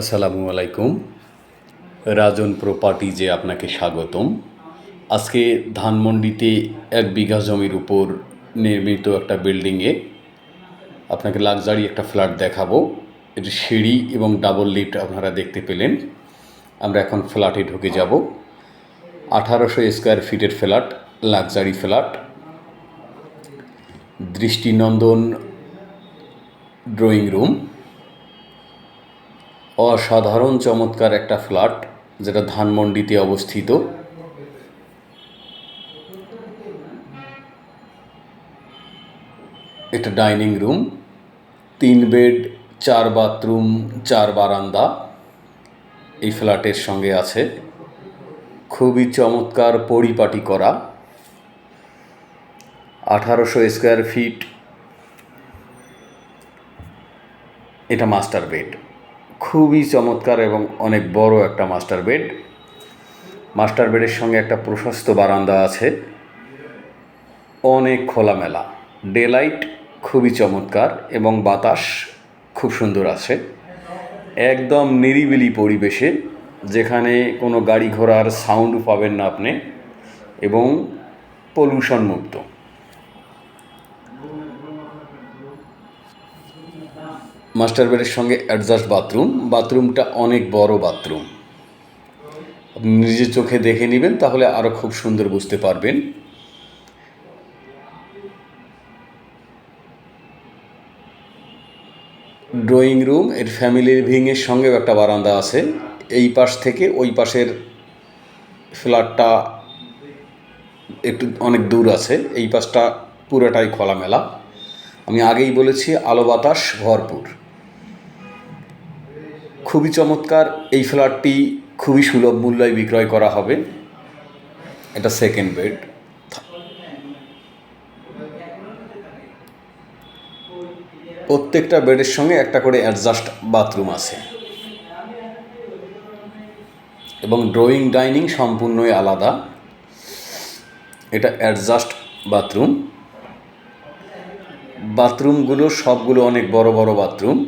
আসসালামু আলাইকুম। রাজন প্রপার্টিজে আপনাকে স্বাগতম। আজকে ধানমন্ডিতে এক বিঘা জমির উপর নির্মিত একটা বিল্ডিংয়ে আপনাকে লাক্সারি একটা ফ্ল্যাট দেখাবো। এটি সিঁড়ি এবং ডাবল লিফট আপনারা দেখতে পেলেন। আমরা এখন ফ্ল্যাটে ঢুকে যাব। আঠারোশো স্কোয়ার ফিটের ফ্ল্যাট, লাক্সারি ফ্ল্যাট। দৃষ্টিনন্দন ড্রয়িং রুম। অসাধারণ চমৎকার একটা ফ্ল্যাট, যেটা ধানমন্ডিতে অবস্থিত। এটা ডাইনিং রুম, তিন বেড, চার বাথরুম, চার বারান্দা। এই ফ্ল্যাটের সঙ্গে আছে খুবই চমৎকার পরিপাটি করা, আঠারোশো স্কোয়ার ফিট। এটা মাস্টার বেড। খুবই চমৎকার এবং অনেক বড় একটা মাস্টার বেড। মাস্টার বেডের সঙ্গে একটা প্রশস্ত বারান্দা আছে। অনেক খোলামেলা। ডে লাইট খুবই চমৎকার এবং বাতাস খুব সুন্দর আছে। একদম নিরিবিলি পরিবেশে, যেখানে কোনো গাড়ি ঘোড়ার সাউন্ড পাবেন না আপনি এবং পলিউশন মুক্ত। মাস্টার বেডের সঙ্গে অ্যাডজাস্ট বাথরুম বাথরুমটা অনেক বড় বাথরুম নিজের চোখে দেখে নেবেন, তাহলে আরও খুব সুন্দর বুঝতে পারবেন। ড্রয়িং রুম এর ফ্যামিলি লিভিংয়ের সঙ্গেও একটা বারান্দা আছে। এই পাশ থেকে ওই পাশের ফ্ল্যাটটা একটু অনেক দূর আছে। এই পাশটা পুরোটাই খোলামেলা। আমি আগেই বলেছি, আলো বাতাস ভরপুর। খুবই চমৎকার। এই ফ্ল্যাটটি খুবই সুলভ মূল্যে বিক্রয় করা হবে। এটা সেকেন্ড বেড প্রত্যেকটা বেডের সঙ্গে একটা করে অ্যাডজাস্ট বাথরুম আছে। এবং ড্রয়িং ডাইনিং সম্পূর্ণই আলাদা। এটা অ্যাডজাস্ট বাথরুম বাথরুমগুলো সবগুলো অনেক বড় বড় বাথরুম।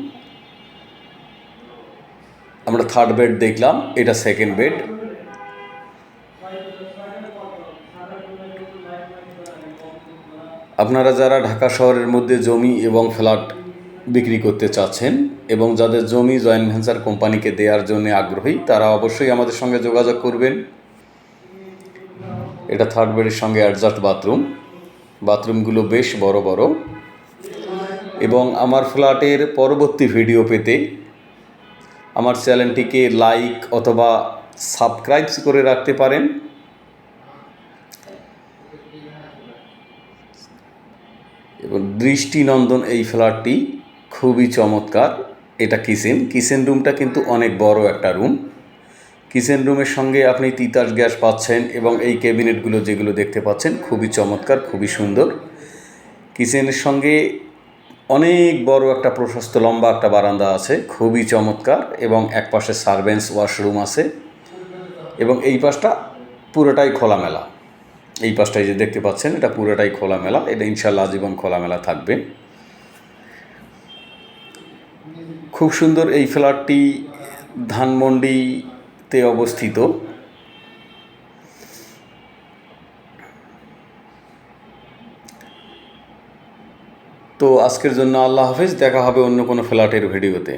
আমরা থার্ড বেড দেখলাম, এটা সেকেন্ড বেড আপনারা যারা ঢাকা শহরের মধ্যে জমি এবং ফ্ল্যাট বিক্রি করতে চাচ্ছেন এবং যাদের জমি জয়েন্ট ভেঞ্চার কোম্পানিকে দেওয়ার জন্য আগ্রহী, তারা অবশ্যই আমাদের সঙ্গে যোগাযোগ করবেন। এটা থার্ড বেডের সঙ্গে অ্যাডজাস্ট বাথরুম বাথরুমগুলো বেশ বড় বড়। এবং আমার ফ্ল্যাটের পরবর্তী ভিডিও পেতে আমার চ্যানেলটিকে লাইক অথবা সাবস্ক্রাইব করে রাখতে পারেন। এবং দৃষ্টিনন্দন এই ফ্ল্যাটটি খুবই চমৎকার। এটা কিচেন। কিচেন রুমটা কিন্তু অনেক বড় একটা রুম। কিচেন রুমের সঙ্গে আপনি তিতাস গ্যাস পাচ্ছেন এবং এই ক্যাবিনেটগুলো যেগুলো দেখতে পাচ্ছেন খুবই চমৎকার, খুবই সুন্দর। কিচেনের সঙ্গে অনেক বড় একটা প্রশস্ত লম্বা একটা বারান্দা আছে, খুবই চমৎকার এবং এক পাশে সার্ভেন্টস ওয়াশরুম আছে এবং এই পাশটা পুরোটাই খোলামেলা। এই পাশটাই যে দেখতে পাচ্ছেন, এটা পুরোটাই খোলামেলা, এটা ইনশাল্লাহ আজীবন খোলামেলা থাকবে। খুব সুন্দর এই ফ্ল্যাটটি ধানমন্ডিতে অবস্থিত। তো আজকের জন্য আল্লাহ হাফিজ দেখা হবে অন্য কোনো ফ্ল্যাটের ভিডিওতে।